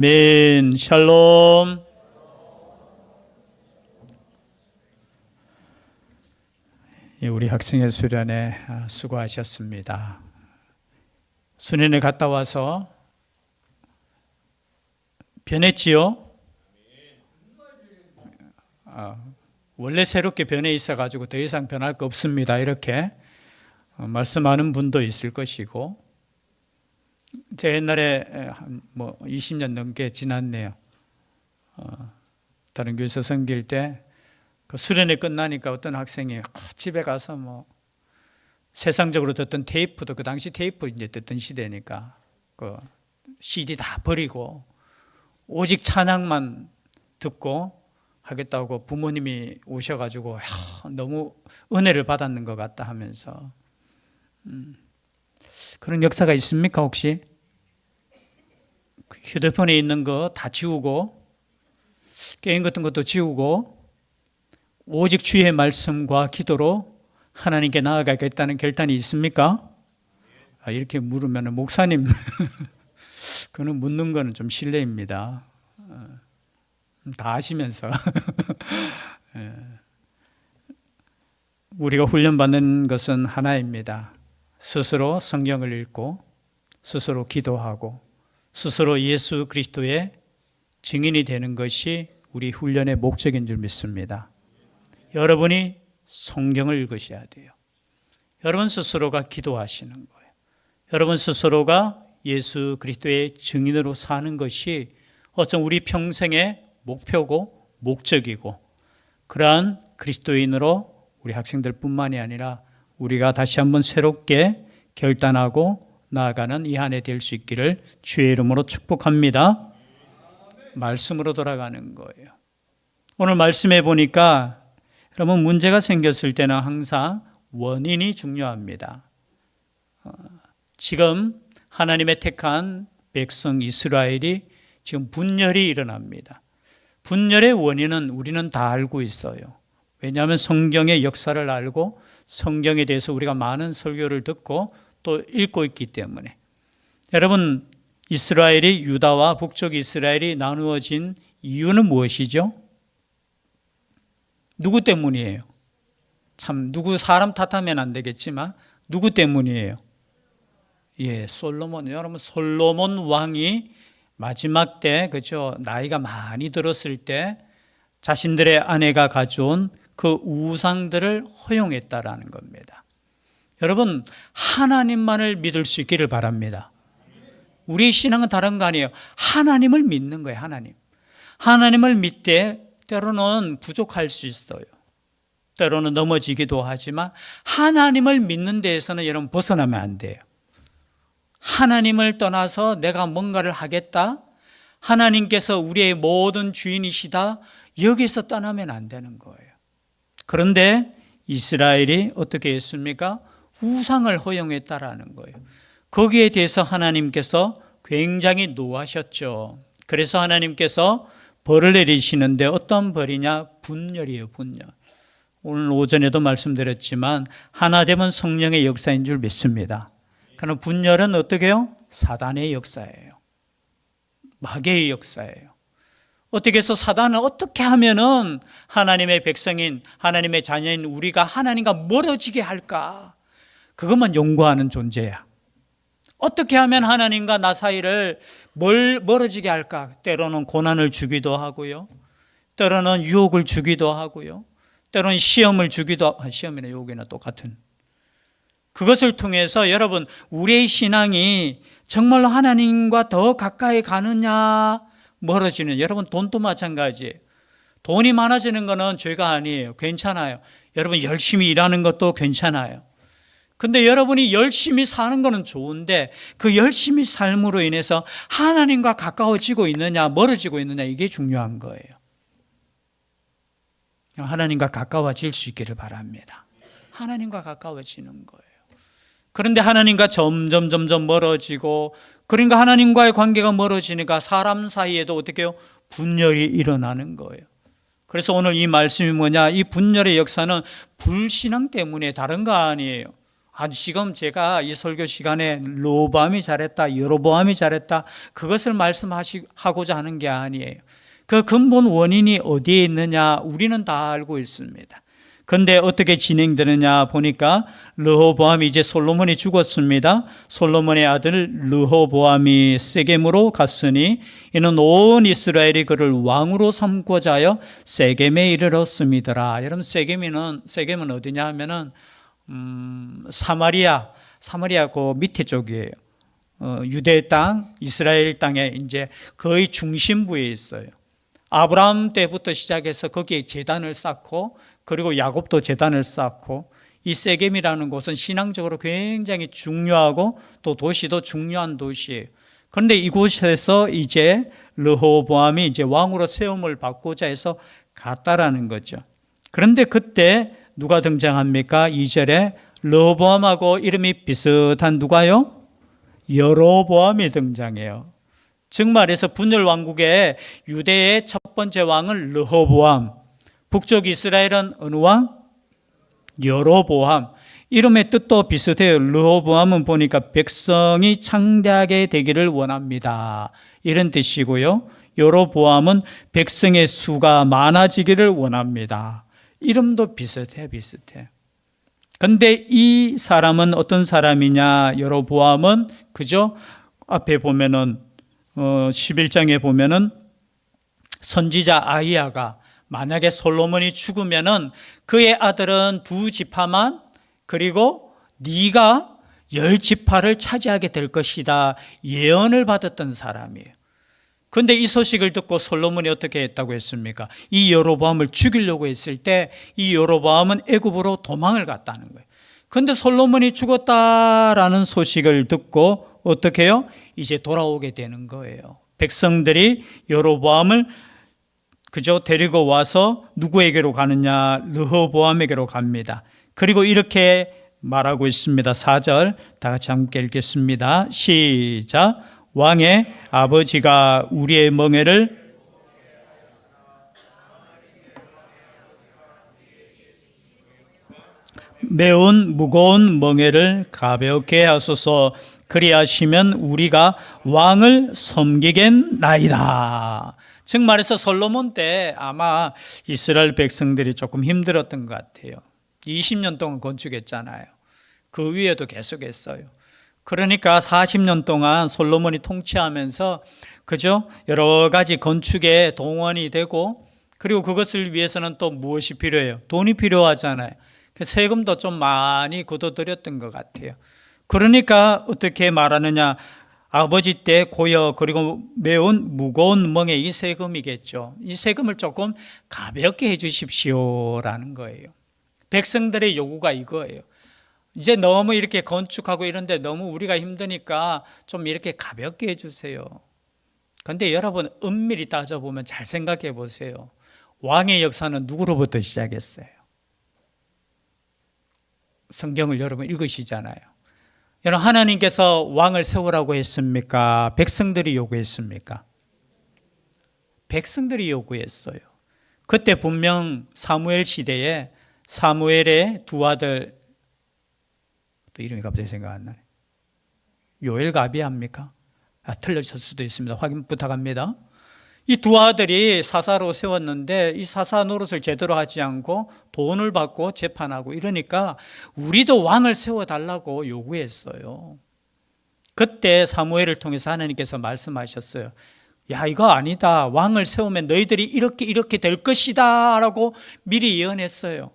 맨 샬롬. 예, 우리 학생의 수련회 아, 수고하셨습니다. 수련회 갔다 와서 변했지요? 아, 원래 새롭게 변해 있어 가지고 더 이상 변할 거 없습니다. 이렇게 어, 말씀하는 분도 있을 것이고 제 옛날에 한 뭐 20년 넘게 지났네요. 어, 다른 교회에서 섬길 때 그 수련회 끝나니까 어떤 학생이 아, 집에 가서 뭐 세상적으로 듣던 테이프도 그 당시 테이프 이제 듣던 시대니까 그 CD 다 버리고 오직 찬양만 듣고 하겠다고 부모님이 오셔가지고 야, 너무 은혜를 받았는 것 같다 하면서 음, 그런 역사가 있습니까 혹시? 휴대폰에 있는 거 다 지우고 게임 같은 것도 지우고 오직 주의 말씀과 기도로 하나님께 나아가겠다는 결단이 있습니까? 아, 이렇게 물으면 목사님 그는 묻는 거는 좀 실례입니다. 어, 다 아시면서 예. 우리가 훈련받는 것은 하나입니다. 스스로 성경을 읽고 스스로 기도하고 스스로 예수 그리스도의 증인이 되는 것이 우리 훈련의 목적인 줄 믿습니다. 여러분이 성경을 읽으셔야 돼요. 여러분 스스로가 기도하시는 거예요. 여러분 스스로가 예수 그리스도의 증인으로 사는 것이 어쩜 우리 평생의 목표고 목적이고 그러한 그리스도인으로 우리 학생들뿐만이 아니라 우리가 다시 한번 새롭게 결단하고 나아가는 이 한 해 될 수 있기를 주의 이름으로 축복합니다. 말씀으로 돌아가는 거예요. 오늘 말씀해 보니까 여러분 문제가 생겼을 때는 항상 원인이 중요합니다. 어, 지금 하나님의 택한 백성 이스라엘이 지금 분열이 일어납니다. 분열의 원인은 우리는 다 알고 있어요. 왜냐하면 성경의 역사를 알고 성경에 대해서 우리가 많은 설교를 듣고 또 읽고 있기 때문에 여러분 이스라엘이 유다와 북쪽 이스라엘이 나누어진 이유는 무엇이죠? 누구 때문이에요? 참 누구 사람 탓하면 안 되겠지만 누구 때문이에요? 예, 솔로몬 여러분 솔로몬 왕이 마지막 때 그죠 나이가 많이 들었을 때 자신들의 아내가 가져온 그 우상들을 허용했다라는 겁니다. 여러분 하나님만을 믿을 수 있기를 바랍니다. 우리 신앙은 다른 거 아니에요. 하나님을 믿는 거예요. 하나님. 하나님을 믿되 때로는 부족할 수 있어요. 때로는 넘어지기도 하지만 하나님을 믿는 데에서는 여러분 벗어나면 안 돼요. 하나님을 떠나서 내가 뭔가를 하겠다. 하나님께서 우리의 모든 주인이시다. 여기서 떠나면 안 되는 거예요. 그런데 이스라엘이 어떻게 했습니까? 우상을 허용했다라는 거예요. 거기에 대해서 하나님께서 굉장히 노하셨죠. 그래서 하나님께서 벌을 내리시는데 어떤 벌이냐? 분열이에요, 분열. 오늘 오전에도 말씀드렸지만 하나 되면 성령의 역사인 줄 믿습니다. 그럼 분열은 어떻게 해요? 사단의 역사예요. 마귀의 역사예요. 어떻게 해서 사단은 어떻게 하면은 하나님의 백성인 하나님의 자녀인 우리가 하나님과 멀어지게 할까? 그것만 연구하는 존재야. 어떻게 하면 하나님과 나 사이를 멀, 멀어지게 할까? 때로는 고난을 주기도 하고요. 때로는 유혹을 주기도 하고요. 때로는 시험을 주기도 하고, 시험이나 유혹이나 똑같은. 그것을 통해서 여러분, 우리의 신앙이 정말로 하나님과 더 가까이 가느냐, 멀어지는, 여러분, 돈도 마찬가지예요. 돈이 많아지는 것은 죄가 아니에요. 괜찮아요. 여러분, 열심히 일하는 것도 괜찮아요. 근데 여러분이 열심히 사는 것은 좋은데 그 열심히 삶으로 인해서 하나님과 가까워지고 있느냐, 멀어지고 있느냐, 이게 중요한 거예요. 하나님과 가까워질 수 있기를 바랍니다. 하나님과 가까워지는 거예요. 그런데 하나님과 점점 점점 멀어지고 그러니까 하나님과의 관계가 멀어지니까 사람 사이에도 어떻게 요 분열이 일어나는 거예요. 그래서 오늘 이 말씀이 뭐냐? 이 분열의 역사는 불신앙 때문에 다른 거 아니에요. 아, 지금 제가 이 설교 시간에 로보암이 잘했다, 여로보암이 잘했다, 그것을 말씀하고자 하는 게 아니에요. 그 근본 원인이 어디에 있느냐, 우리는 다 알고 있습니다. 근데 어떻게 진행되느냐 보니까 르호보암이 이제 솔로몬이 죽었습니다. 솔로몬의 아들 르호보암이 세겜으로 갔으니 이는 온 이스라엘이 그를 왕으로 삼고자 하여 세겜에 이르렀습니다. 여러분 세겜이는 세겜은 어디냐 하면은 음, 사마리아 사마리아 그 밑에 쪽이에요. 어, 유대 땅, 이스라엘 땅에 이제 거의 중심부에 있어요. 아브라함 때부터 시작해서 거기에 재단을 쌓고 그리고 야곱도 재단을 쌓고 이 세겜이라는 곳은 신앙적으로 굉장히 중요하고 또 도시도 중요한 도시예요. 그런데 이곳에서 이제 르호보암이 이제 왕으로 세움을 받고자 해서 갔다라는 거죠. 그런데 그때 누가 등장합니까? 2절에 르호보암하고 이름이 비슷한 누가요? 여로보암이 등장해요. 즉 말해서 분열 왕국의 유대의 첫 번째 왕은 르호보암, 북쪽 이스라엘은 어느 왕? 여로보암. 이름의 뜻도 비슷해요. 르호보암은 보니까 백성이 창대하게 되기를 원합니다. 이런 뜻이고요. 여로보암은 백성의 수가 많아지기를 원합니다. 이름도 비슷해, 비슷해. 근데 이 사람은 어떤 사람이냐? 여로보암은 그죠? 앞에 보면은 어 11장에 보면은 선지자 아이야가 만약에 솔로몬이 죽으면은 그의 아들은 두 지파만 그리고 네가 열 지파를 차지하게 될 것이다 예언을 받았던 사람이에요. 근데 이 소식을 듣고 솔로몬이 어떻게 했다고 했습니까? 이 여로보암을 죽이려고 했을 때 이 여로보암은 애굽으로 도망을 갔다는 거예요. 근데 솔로몬이 죽었다라는 소식을 듣고 어떻게 해요? 이제 돌아오게 되는 거예요. 백성들이 여로보암을 그저 데리고 와서 누구에게로 가느냐? 르호보암에게로 갑니다. 그리고 이렇게 말하고 있습니다. 4절 다 같이 함께 읽겠습니다. 시작. 왕의 아버지가 우리의 멍에를 매운 무거운 멍에를 가볍게 하소서 그리하시면 우리가 왕을 섬기겠나이다. 즉 말해서 솔로몬 때 아마 이스라엘 백성들이 조금 힘들었던 것 같아요. 20년 동안 건축했잖아요. 그 위에도 계속했어요. 그러니까 40년 동안 솔로몬이 통치하면서 그죠? 여러 가지 건축에 동원이 되고 그리고 그것을 위해서는 또 무엇이 필요해요? 돈이 필요하잖아요. 그 세금도 좀 많이 걷어들였던 것 같아요. 그러니까 어떻게 말하느냐? 아버지 때 고여 그리고 매운 무거운 멍에 이 세금이겠죠. 이 세금을 조금 가볍게 해 주십시오라는 거예요. 백성들의 요구가 이거예요. 이제 너무 이렇게 건축하고 이런데 너무 우리가 힘드니까 좀 이렇게 가볍게 해 주세요. 근데 여러분 은밀히 따져보면 잘 생각해 보세요. 왕의 역사는 누구로부터 시작했어요? 성경을 여러분 읽으시잖아요. 여러분 하나님께서 왕을 세우라고 했습니까? 백성들이 요구했습니까? 백성들이 요구했어요. 그때 분명 사무엘 시대에 사무엘의 두 아들 또 이름이 갑자기 생각 안 나네. 요엘과 아비합니까? 아, 틀려졌을 수도 있습니다. 확인 부탁합니다. 이 두 아들이 사사로 세웠는데 이 사사 노릇을 제대로 하지 않고 돈을 받고 재판하고 이러니까 우리도 왕을 세워달라고 요구했어요. 그때 사무엘을 통해서 하나님께서 말씀하셨어요. 야, 이거 아니다. 왕을 세우면 너희들이 이렇게 이렇게 될 것이다. 라고 미리 예언했어요.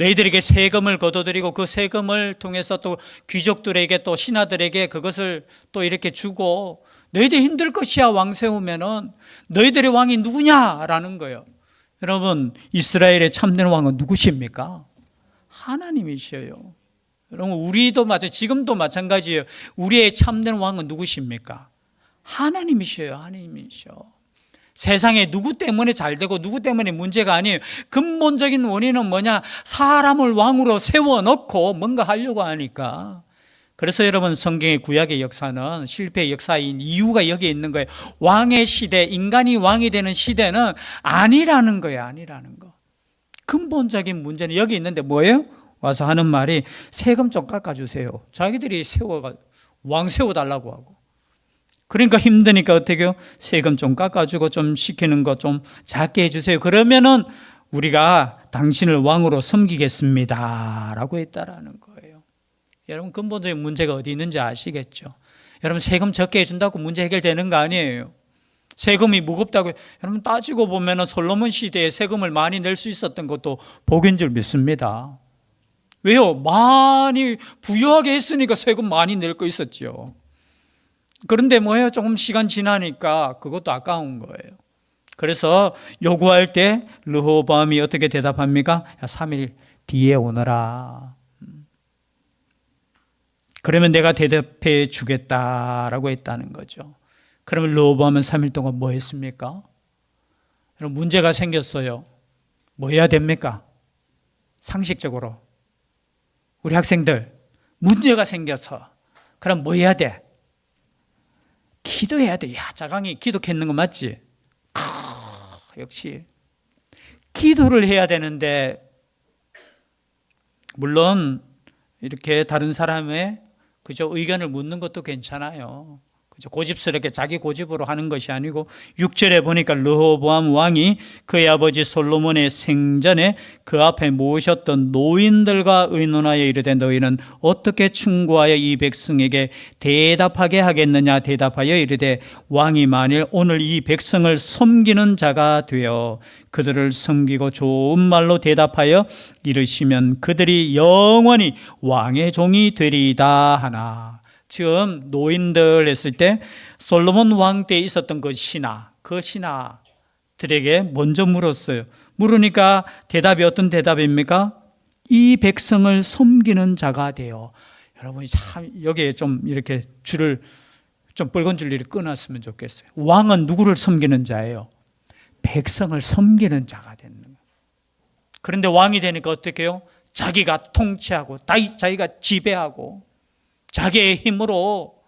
너희들에게 세금을 거둬들이고 그 세금을 통해서 또 귀족들에게 또 신하들에게 그것을 또 이렇게 주고 너희들 힘들 것이야 왕 세우면은 너희들의 왕이 누구냐라는 거예요. 여러분 이스라엘의 참된 왕은 누구십니까? 하나님이셔요. 여러분 우리도 마찬 지금도 마찬가지예요. 우리의 참된 왕은 누구십니까? 하나님이셔요. 하나님이셔. 세상에 누구 때문에 잘 되고 누구 때문에 문제가 아니에요. 근본적인 원인은 뭐냐? 사람을 왕으로 세워놓고 뭔가 하려고 하니까. 그래서 여러분 성경의 구약의 역사는 실패의 역사인 이유가 여기에 있는 거예요. 왕의 시대, 인간이 왕이 되는 시대는 아니라는 거예요. 아니라는 거. 근본적인 문제는 여기 있는데 뭐예요? 와서 하는 말이 세금 좀 깎아주세요. 자기들이 세워가 왕 세워달라고 하고. 그러니까 힘드니까 어떻게 요 세금 좀 깎아주고 좀 시키는 거 좀 작게 해주세요. 그러면은 우리가 당신을 왕으로 섬기겠습니다. 라고 했다라는 거예요. 여러분 근본적인 문제가 어디 있는지 아시겠죠? 여러분 세금 적게 해준다고 문제 해결되는 거 아니에요. 세금이 무겁다고 여러분 따지고 보면은 솔로몬 시대에 세금을 많이 낼 수 있었던 것도 복인 줄 믿습니다. 왜요? 많이 부유하게 했으니까 세금 많이 낼 거 있었지요. 그런데 뭐예요? 조금 시간 지나니까 그것도 아까운 거예요. 그래서 요구할 때 르호보암이 어떻게 대답합니까? 야, 3일 뒤에 오너라. 음. 그러면 내가 대답해 주겠다라고 했다는 거죠. 그러면 르호보암은 3일 동안 뭐 했습니까? 여러분 문제가 생겼어요. 뭐 해야 됩니까? 상식적으로 우리 학생들 문제가 생겨서 그럼 뭐 해야 돼? 기도해야 돼. 야, 자강이 기도했는 거 맞지? 크, 역시 기도를 해야 되는데 물론 이렇게 다른 사람의 그저 의견을 묻는 것도 괜찮아요. 고집스럽게 자기 고집으로 하는 것이 아니고 6절에 보니까 르호보암 왕이 그의 아버지 솔로몬의 생전에 그 앞에 모으셨던 노인들과 의논하여 이르되 너희는 어떻게 충고하여 이 백성에게 대답하게 하겠느냐 대답하여 이르되 왕이 만일 오늘 이 백성을 섬기는 자가 되어 그들을 섬기고 좋은 말로 대답하여 이르시면 그들이 영원히 왕의 종이 되리이다 하나 지금 노인들 했을 때 솔로몬 왕 때 있었던 그 신하, 그 신하들에게 먼저 물었어요. 물으니까 대답이 어떤 대답입니까? 이 백성을 섬기는 자가 되어 여러분이 참 여기에 좀 이렇게 줄을 좀 붉은 줄을 끊었으면 좋겠어요. 왕은 누구를 섬기는 자예요? 백성을 섬기는 자가 되는 거예요. 그런데 왕이 되니까 어떻게 해요? 자기가 통치하고 자기가 지배하고 자기의 힘으로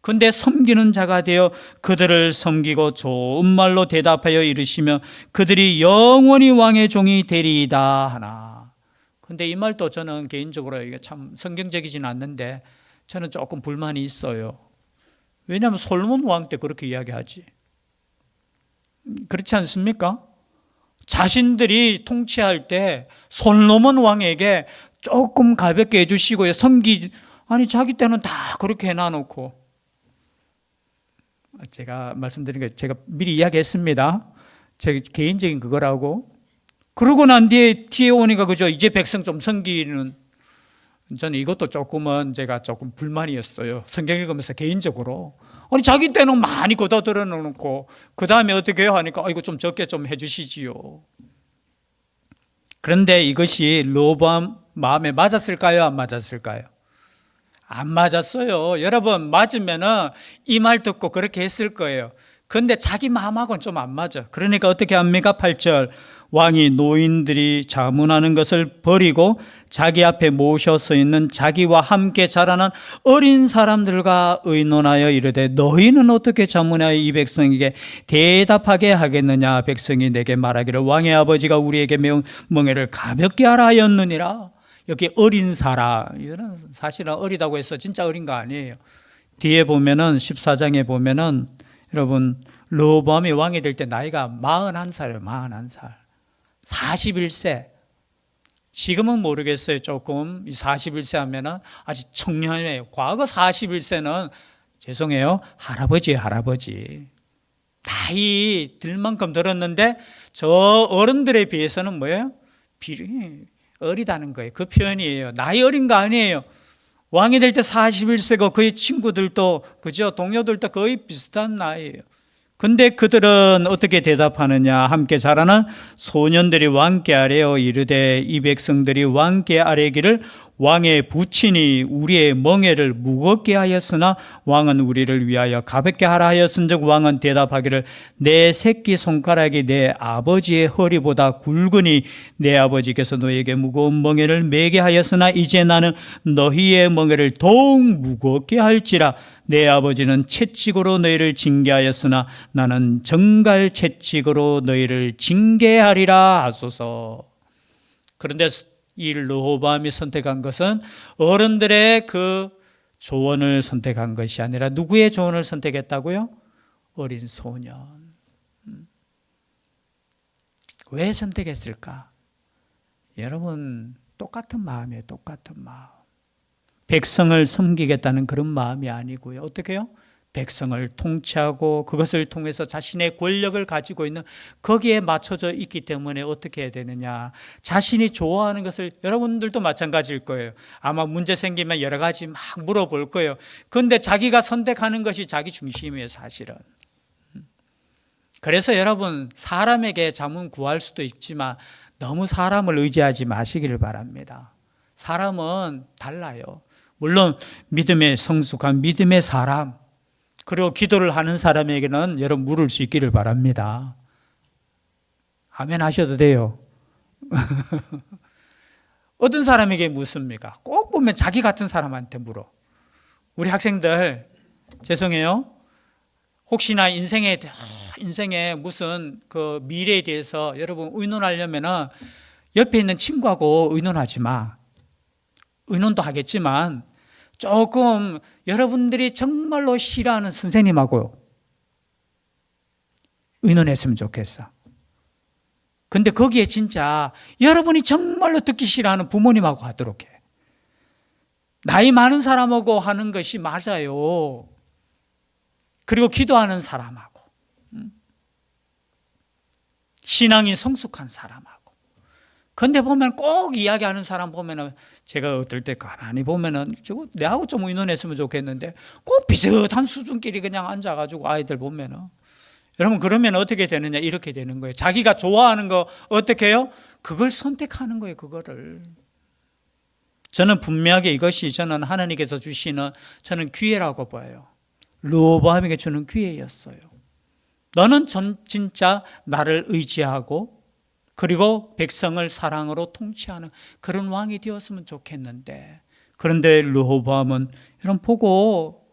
근데 섬기는 자가 되어 그들을 섬기고 좋은 말로 대답하여 이르시며 그들이 영원히 왕의 종이 되리이다 하나. 근데 이 말도 저는 개인적으로 이게 참 성경적이진 않는데 저는 조금 불만이 있어요. 왜냐하면 솔몬 왕 때 그렇게 이야기하지. 그렇지 않습니까? 자신들이 통치할 때 솔로몬 왕에게 조금 가볍게 해주시고 섬기 아니 자기 때는 다 그렇게 해놔놓고 제가 말씀드린 게 제가 미리 이야기했습니다. 제 개인적인 그거라고 그러고 난 뒤에 뒤에 오니까 그죠 이제 백성 좀 섬기는 저는 이것도 조금은 제가 조금 불만이었어요. 성경 읽으면서 개인적으로 아니 자기 때는 많이 걷어들여 놓고 그 다음에 어떻게 해요 하니까 아, 이거 좀 적게 좀 해주시지요. 그런데 이것이 로밤 마음에 맞았을까요? 안 맞았을까요? 안 맞았어요. 여러분, 맞으면은 이 말 듣고 그렇게 했을 거예요. 근데 자기 마음하고는 좀 안 맞아. 그러니까 어떻게 합니까? 8절. 왕이 노인들이 자문하는 것을 버리고 자기 앞에 모셔서 있는 자기와 함께 자라는 어린 사람들과 의논하여 이르되 너희는 어떻게 자문하여 이 백성에게 대답하게 하겠느냐 백성이 내게 말하기를 왕의 아버지가 우리에게 매운 멍에를 가볍게 하라 하였느니라 여기 어린 사람 이거는 사실은 어리다고 해서 진짜 어린 거 아니에요. 뒤에 보면은 14장에 보면은 여러분 르호보암이 왕이 될 때 나이가 41살이에요. 41살. 41세. 지금은 모르겠어요. 조금 41세 하면은 아직 청년이에요. 과거 41세는 죄송해요. 할아버지 할아버지. 나이 들 만큼 들었는데 저 어른들에 비해서는 뭐예요? 비 어리다는 거예요. 그 표현이에요. 나이 어린 거 아니에요. 왕이 될 때 41세고 그의 친구들도 그죠? 동료들도 거의 비슷한 나이예요. 근데 그들은 어떻게 대답하느냐? 함께 자라는 소년들이 왕께 아래어 이르되 이 백성들이 왕께 아래기를 왕의 부친이 우리의 멍에를 무겁게 하였으나 왕은 우리를 위하여 가볍게 하라 하였은즉 왕은 대답하기를 내 새끼 손가락이 내 아버지의 허리보다 굵으니 내 아버지께서 너에게 무거운 멍에를 매게 하였으나 이제 나는 너희의 멍에를 더욱 무겁게 할지라 내 아버지는 채찍으로 너희를 징계하였으나 나는 정갈 채찍으로 너희를 징계하리라 하소서. 그런데 이 르호보암이 선택한 것은 어른들의 그 조언을 선택한 것이 아니라 누구의 조언을 선택했다고요? 어린 소년. 음. 왜 선택했을까? 여러분 똑같은 마음이에요. 똑같은 마음. 백성을 섬기겠다는 그런 마음이 아니고요. 어떻게 요? 백성을 통치하고 그것을 통해서 자신의 권력을 가지고 있는 거기에 맞춰져 있기 때문에 어떻게 해야 되느냐. 자신이 좋아하는 것을 여러분들도 마찬가지일 거예요. 아마 문제 생기면 여러 가지 막 물어볼 거예요. 그런데 자기가 선택하는 것이 자기 중심이에요, 사실은. 그래서 여러분, 사람에게 자문 구할 수도 있지만 너무 사람을 의지하지 마시기를 바랍니다. 사람은 달라요. 물론 믿음의 성숙한 믿음의 사람, 그리고 기도를 하는 사람에게는 여러분 물을 수 있기를 바랍니다. 아멘 하셔도 돼요. 어떤 사람에게 묻습니까? 꼭 보면 자기 같은 사람한테 물어. 우리 학생들 죄송해요. 혹시나 인생에 인생에 무슨 그 미래에 대해서 여러분 의논하려면은 옆에 있는 친구하고 의논하지 마. 의논도 하겠지만 조금 여러분들이 정말로 싫어하는 선생님하고 의논했으면 좋겠어. 근데 거기에 진짜 여러분이 정말로 듣기 싫어하는 부모님하고 하도록 해. 나이 많은 사람하고 하는 것이 맞아요. 그리고 기도하는 사람하고. 음? 신앙이 성숙한 사람하고. 근데 보면 꼭 이야기하는 사람 보면은 제가 어떨 때 가만히 보면은 저거 내하고 좀 의논했으면 좋겠는데 꼭 비슷한 수준끼리 그냥 앉아가지고 아이들 보면은 여러분 그러면 어떻게 되느냐 이렇게 되는 거예요. 자기가 좋아하는 거 어떻게 해요? 그걸 선택하는 거예요. 그거를. 저는 분명하게 이것이 저는 하나님께서 주시는 저는 기회라고 봐요. 르호보암에게 주는 기회였어요. 너는 전 진짜 나를 의지하고 그리고 백성을 사랑으로 통치하는 그런 왕이 되었으면 좋겠는데 그런데 르호보암은 이런 보고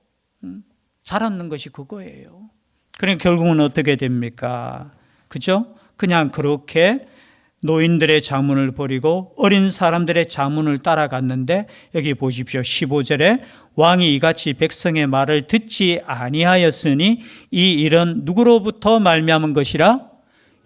음, 자랐는 것이 그거예요. 그러니까 결국은 어떻게 됩니까? 그죠? 그냥 그렇게 노인들의 자문을 버리고 어린 사람들의 자문을 따라갔는데 여기 보십시오. 15절에 왕이 이같이 백성의 말을 듣지 아니하였으니 이 일은 누구로부터 말미암은 것이라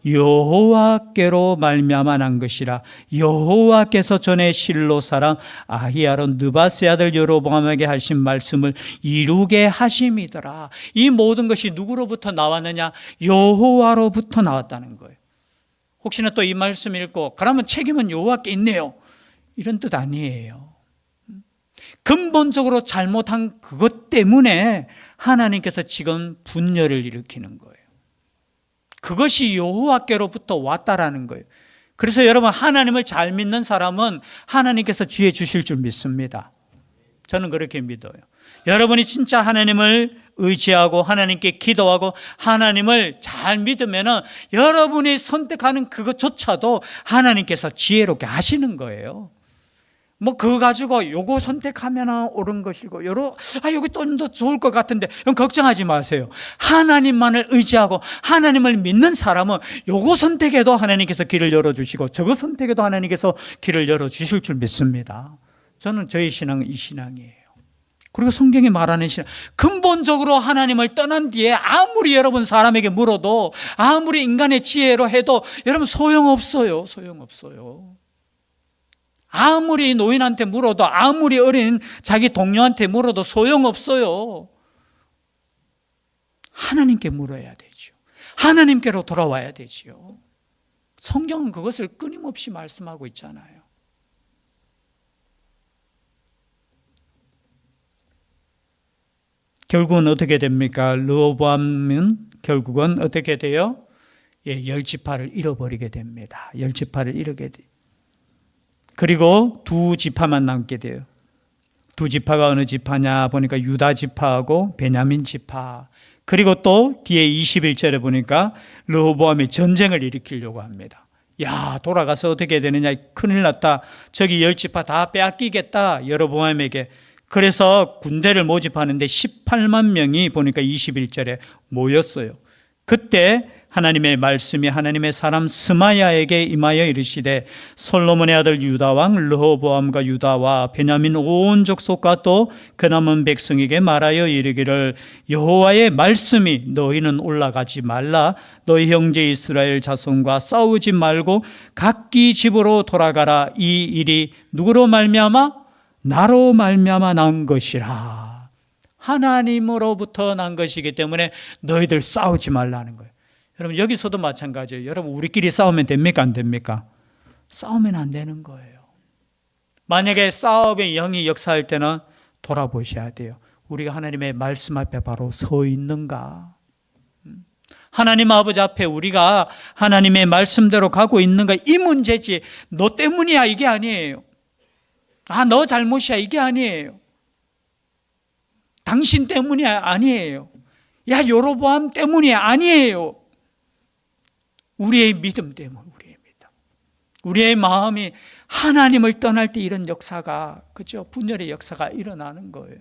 여호와께로 말미암아 난 것이라 여호와께서 전에 실로 사람 아히야로 느바스 아들 여로보암에게 하신 말씀을 이루게 하심이더라. 이 모든 것이 누구로부터 나왔느냐? 여호와로부터 나왔다는 거예요. 혹시나 또 이 말씀 읽고 그러면 책임은 여호와께 있네요. 이런 뜻 아니에요. 근본적으로 잘못한 그것 때문에 하나님께서 지금 분열을 일으키는 거예요. 그것이 여호와께로부터 왔다라는 거예요. 그래서 여러분 하나님을 잘 믿는 사람은 하나님께서 지혜 주실 줄 믿습니다. 저는 그렇게 믿어요. 여러분이 진짜 하나님을 의지하고 하나님께 기도하고 하나님을 잘 믿으면은 여러분이 선택하는 그것조차도 하나님께서 지혜롭게 하시는 거예요. 뭐 그거 가지고 요거 선택하면 옳은 것이고 요러 아 여기 좀더 좋을 것 같은데 형 걱정하지 마세요. 하나님만을 의지하고 하나님을 믿는 사람은 요거 선택해도 하나님께서 길을 열어 주시고 저거 선택해도 하나님께서 길을 열어 주실 줄 믿습니다. 저는 저희 신앙은 이 신앙이에요. 그리고 성경이 말하는 신앙 근본적으로 하나님을 떠난 뒤에 아무리 여러분 사람에게 물어도 아무리 인간의 지혜로 해도 여러분 소용없어요. 소용없어요. 아무리 노인한테 물어도 아무리 어린 자기 동료한테 물어도 소용없어요. 하나님께 물어야 되죠. 하나님께로 돌아와야 되지요. 성경은 그것을 끊임없이 말씀하고 있잖아요. 결국은 어떻게 됩니까? 르호보암은 결국은 어떻게 돼요? 예, 열 지파를 잃어버리게 됩니다. 열 지파를 잃게 돼. 그리고 두 지파만 남게 돼요. 두 지파가 어느 지파냐 보니까 유다 지파하고 베냐민 지파. 그리고 또 뒤에 21절에 보니까 르호보암이 전쟁을 일으키려고 합니다. 야, 돌아가서 어떻게 되느냐? 큰일 났다. 저기 열 지파 다 빼앗기겠다. 여로보암에게. 그래서 군대를 모집하는데 18만 명이 보니까 21절에 모였어요. 그때 하나님의 말씀이 하나님의 사람 스마야에게 임하여 이르시되 솔로몬의 아들 유다 왕 르호보암과 유다와 베냐민 온 족속과 또 그 남은 백성에게 말하여 이르기를 여호와의 말씀이 너희는 올라가지 말라. 너희 형제 이스라엘 자손과 싸우지 말고 각기 집으로 돌아가라. 이 일이 누구로 말미암아? 나로 말미암아 난 것이라. 하나님으로부터 난 것이기 때문에 너희들 싸우지 말라는 거예요. 여러분 여기서도 마찬가지예요. 여러분 우리끼리 싸우면 됩니까 안 됩니까? 싸우면 안 되는 거예요. 만약에 싸움의 영이 역사할 때는 돌아보셔야 돼요. 우리가 하나님의 말씀 앞에 바로 서 있는가? 음. 하나님 아버지 앞에 우리가 하나님의 말씀대로 가고 있는가? 이 문제지. 너 때문이야 이게 아니에요. 아, 너 잘못이야 이게 아니에요. 당신 때문이야 아니에요. 야, 요로보암 때문이야 아니에요. 우리의 믿음 때문, 우리의 믿음. 우리의 마음이 하나님을 떠날 때 이런 역사가, 그죠? 분열의 역사가 일어나는 거예요.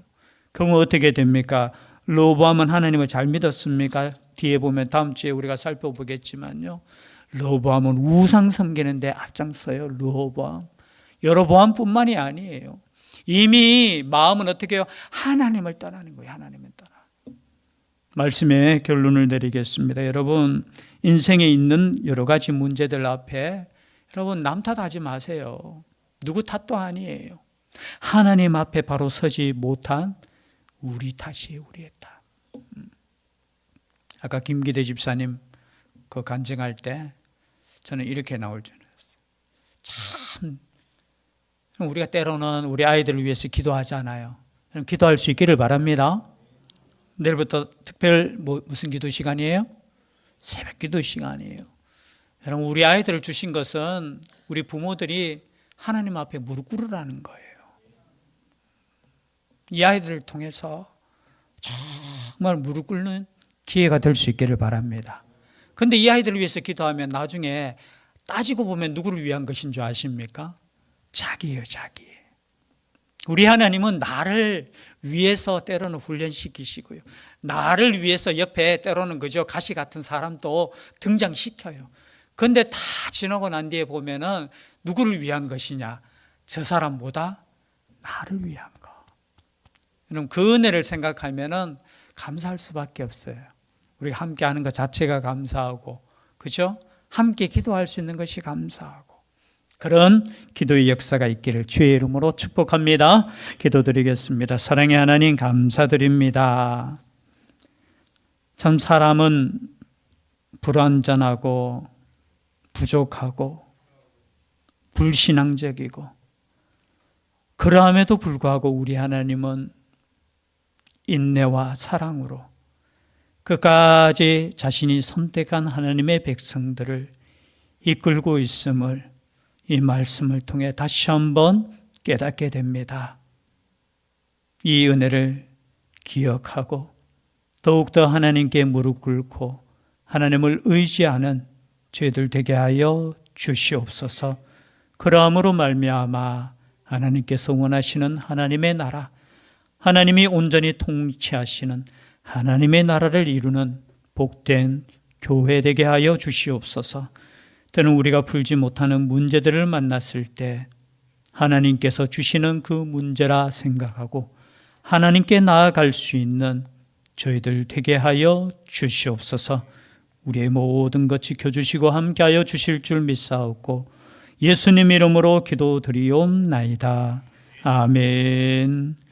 그러면 어떻게 됩니까? 로보암은 하나님을 잘 믿었습니까? 뒤에 보면 다음 주에 우리가 살펴보겠지만요. 로보암은 우상 섬기는데 앞장서요. 로보암. 여로보암뿐만이 아니에요. 이미 마음은 어떻게 해요? 하나님을 떠나는 거예요. 하나님을 떠나. 말씀의 결론을 내리겠습니다. 여러분, 인생에 있는 여러 가지 문제들 앞에 여러분 남 탓하지 마세요. 누구 탓도 아니에요. 하나님 앞에 바로 서지 못한 우리 탓이에요. 우리의 탓. 음. 아까 김기대 집사님 그 간증할 때 저는 이렇게 나올 줄 알았어요. 참 우리가 때로는 우리 아이들을 위해서 기도하잖아요. 그럼 기도할 수 있기를 바랍니다. 내일부터 특별 뭐 무슨 기도 시간이에요? 새벽 기도 시간이에요. 여러분 우리 아이들을 주신 것은 우리 부모들이 하나님 앞에 무릎 꿇으라는 거예요. 이 아이들을 통해서 정말 무릎 꿇는 기회가 될 수 있기를 바랍니다. 근데 이 아이들을 위해서 기도하면 나중에 따지고 보면 누구를 위한 것인 줄 아십니까? 자기예요, 자기. 우리 하나님은 나를 위해서 때로는 훈련시키시고요. 나를 위해서 옆에 때로는 그저 가시 같은 사람도 등장시켜요. 근데 다 지나고 난 뒤에 보면은 누구를 위한 것이냐? 저 사람보다 나를 위한 거. 그럼 그 은혜를 생각하면은 감사할 수밖에 없어요. 우리가 함께 하는 것 자체가 감사하고, 그죠? 함께 기도할 수 있는 것이 감사하고. 그런 기도의 역사가 있기를 주의 이름으로 축복합니다. 기도드리겠습니다. 사랑의 하나님 감사드립니다. 참 사람은 불완전하고 부족하고 불신앙적이고 그러함에도 불구하고 우리 하나님은 인내와 사랑으로 끝까지 자신이 선택한 하나님의 백성들을 이끌고 있음을 이 말씀을 통해 다시 한번 깨닫게 됩니다. 이 은혜를 기억하고 더욱더 하나님께 무릎 꿇고 하나님을 의지하는 죄들 되게 하여 주시옵소서. 그러함으로 말미암아 하나님께서 원하시는 하나님의 나라, 하나님이 온전히 통치하시는 하나님의 나라를 이루는 복된 교회 되게 하여 주시옵소서. 때는 우리가 풀지 못하는 문제들을 만났을 때 하나님께서 주시는 그 문제라 생각하고 하나님께 나아갈 수 있는 저희들 되게 하여 주시옵소서. 우리의 모든 것 지켜주시고 함께하여 주실 줄 믿사옵고 예수님 이름으로 기도드리옵나이다. 아멘.